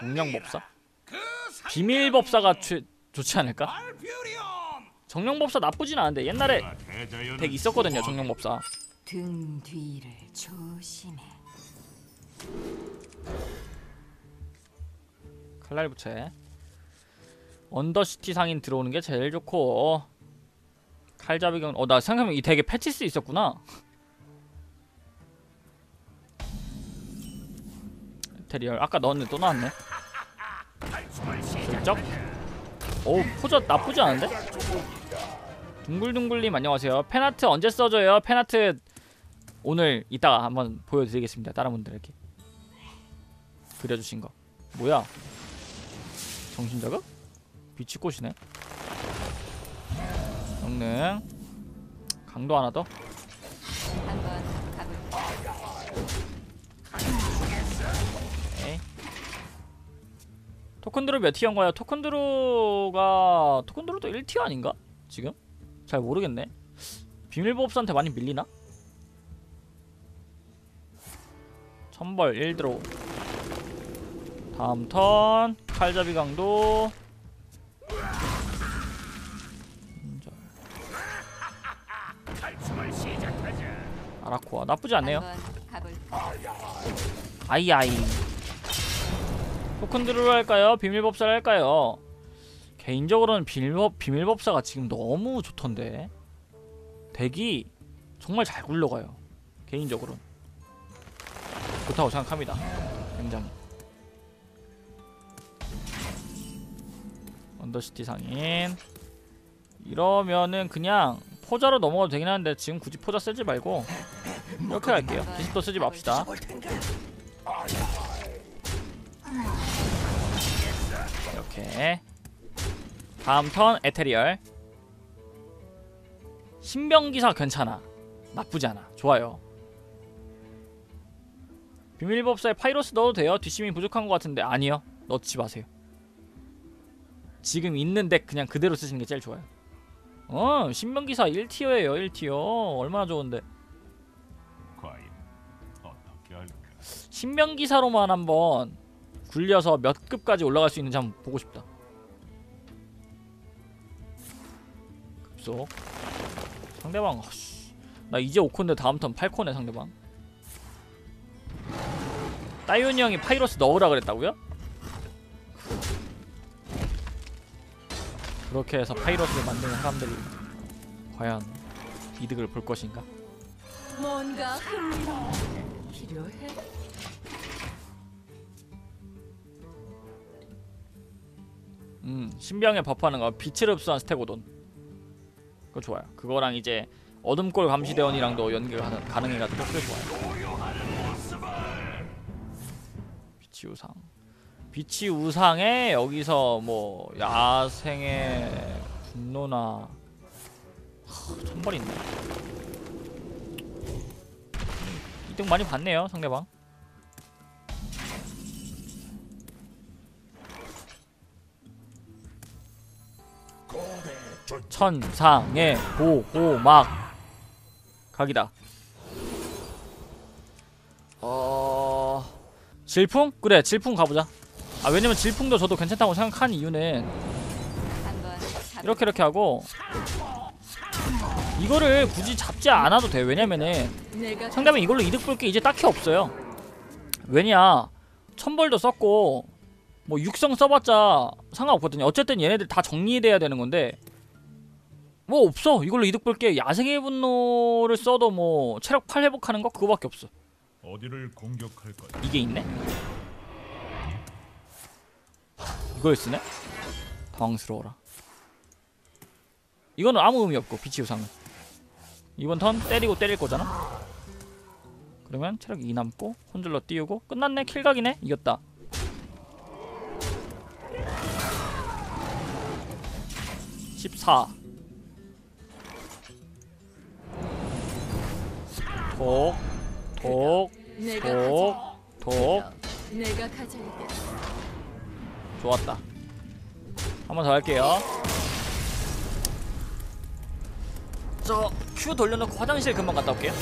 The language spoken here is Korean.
정령법사? 비밀법사가 최, 좋지 않을까? 정령법사 나쁘진 않은데 옛날에 덱 있었거든요 정령법사 등 뒤를 조심해. 칼날 부채 언더시티 상인 들어오는 게 제일 좋고 칼잡이경 어나 생각하면 이 덱에 패치스 있었구나 테리얼 아까 넣었는데 또 나왔네. 슬쩍. 오 포저 나쁘지 않은데? 둥글둥글님 안녕하세요. 팬아트 언제 써줘요? 팬아트 오늘 이따가 한번 보여드리겠습니다. 다른 분들에게. 그려주신 거. 뭐야? 정신자가? 빛이 꽃이네. 영능 강도 하나 더 토큰드로 몇 티어인가요? 토큰드로가 토큰드로도 1티어 아닌가? 지금? 잘 모르겠네 비밀보업사한테 많이 밀리나? 천벌 1드로 다음 턴 칼잡이 강도. 아라코아 나쁘지 않네요? 아이아이 토큰드루를 할까요? 비밀법사를 할까요? 개인적으로는 비밀법, 비밀법사가 지금 너무 좋던데. 덱이 정말 잘 굴러가요. 개인적으로는. 좋다고 생각합니다. 굉장히. 언더시티 상인. 이러면은 그냥 포자로 넘어가도 되긴 하는데 지금 굳이 포자 쓰지 말고 이렇게 할게요. 디스도 쓰지 맙시다 이렇게 다음 턴 에테리얼. 신병기사 괜찮아. 나쁘지 않아. 좋아요. 비밀법사에 파이로스 넣어도 돼요? 뒷심이 부족한 것 같은데. 아니요. 넣지 마세요. 지금 있는 덱 그냥 그대로 쓰시는 게 제일 좋아요. 어 신병기사 1티어예요 1티어. 얼마나 좋은데? 신명기사로만 한번 굴려서 몇 급까지 올라갈 수 있는지 한번 보고 싶다. 급속. 상대방 어씨. 나 이제 5콘데 다음 턴 8콘에 상대방. 따이오니 형이 파이러스 넣으라 그랬다고요? 그렇게 해서 파이러스를 만드는 사람들이 과연 이득을 볼 것인가? 뭔가 필요해? 음, 신병에 버프하는 거 빛을 흡수한 스테고돈. 그거 좋아요. 그거랑 이제 어둠골 감시대원이랑도 연계가 가능- 가능해가지고 그게 좋아요. 빛이 우상. 빛이 우상에 여기서 뭐 야생의 분노나 하, 천벌 있네. 이득 많이 봤네요 상대방 천상의 보호막 각이다. 어 질풍? 그래 질풍 가보자. 아 왜냐면 질풍도 저도 괜찮다고 생각한 이유는? 이렇게 이렇게 하고 이거를 굳이 잡지 않아도 돼. 왜냐면은 내가 상대방 이걸로 이득 볼 게 이제 딱히 없어요. 왜냐 천벌도 썼고 뭐 육성 써봤자 상관없거든요. 어쨌든 얘네들 다 정리돼야 되는 건데 뭐 없어. 이걸로 이득 볼 게 야생의 분노를 써도 뭐 체력 8 회복하는 거 그거밖에 없어. 어디를 공격할 거야? 이게 있네? 이걸 쓰네? 당황스러워라. 이거는 아무 의미 없고 빛이 우상은 이번 턴 때리고 때릴 거잖아. 그러면 체력 2 남고 혼줄로 띄우고 끝났네 킬각이네 이겼다. (14) 톡, 톡, 내가 톡, 가져. 톡. 내가 가져야겠어. 좋았다. 한 번 더 할게요. 저큐 돌려놓고 화장실 금방 갔다 올게요.